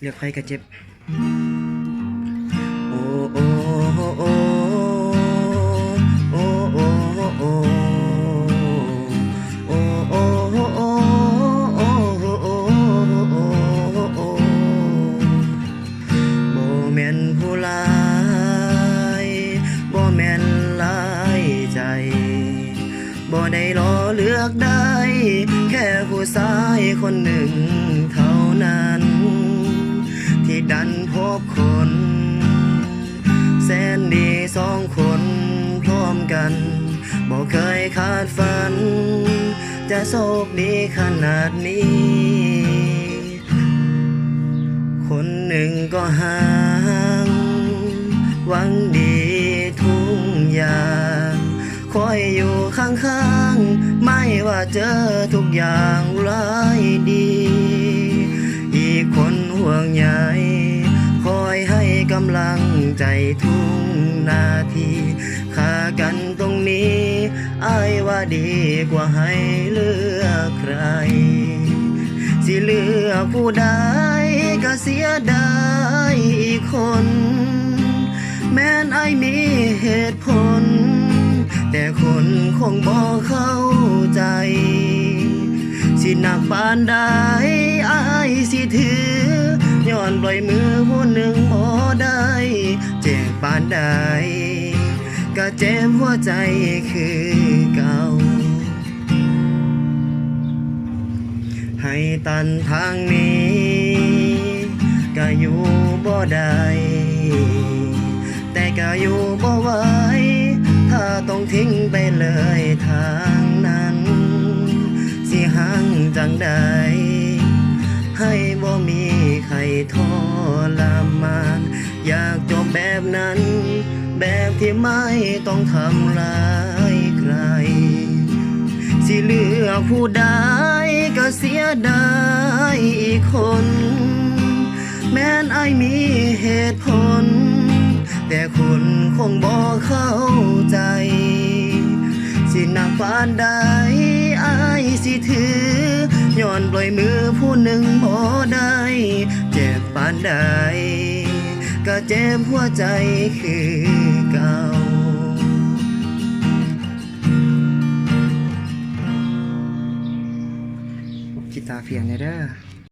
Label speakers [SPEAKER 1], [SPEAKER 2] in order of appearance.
[SPEAKER 1] เลือกใครกระเจ็บ โอ้โอ้โอ้โอ้โอ้โอ้โอ้บ่ได้รอเลือกได้ แค่ผู้ชายคนหนึ่งเท่า คน แสนดีสองคนพร้อมกันบอกเคยคาดฝัน จะโชคดีขนาดนี้ คนหนึ่งก็ห่างหวังดีทุกอย่างคอยอยู่ข้างๆ ไม่ว่าเจอทุกอย่างร้ายดี อีกคนห่วงใย ใจทุกนาทีค่ากันตรงนี้อายว่าดีกว่าให้เลือกใคร สิเลือกผู้ใดก็เสียดายอีกคน แม้นไอายมีเหตุผล แต่คนคงบ่เข้าใจ สิหนักปานใดอายสิถือย้อนปล่อยมือผู้หนึ่งบ่ ใจคือเก่า ให้ตันทางนี้ก็อยู่บ่ได้แต่ก็อยู่บ่ไหวถ้าต้องทิ้งไปเลยทางนั้น สิหังจังใดให้บ่มีใครทรมาน อยากจบแบบนั้น แบบที่ไม่ต้องทำร้ายใคร สิเลือกผู้ใดก็เสียดายอีกคน แม้นไอมีเหตุผล แต่คุณคงบ่เข้าใจ สิหนักปานใดไอสิถือย้อนปล่อยมือผู้หนึ่งบ่ได้ เจ็บปานใด ก็เจ็บหัวใจคือเก่ากีตาเพียงเนเด้อ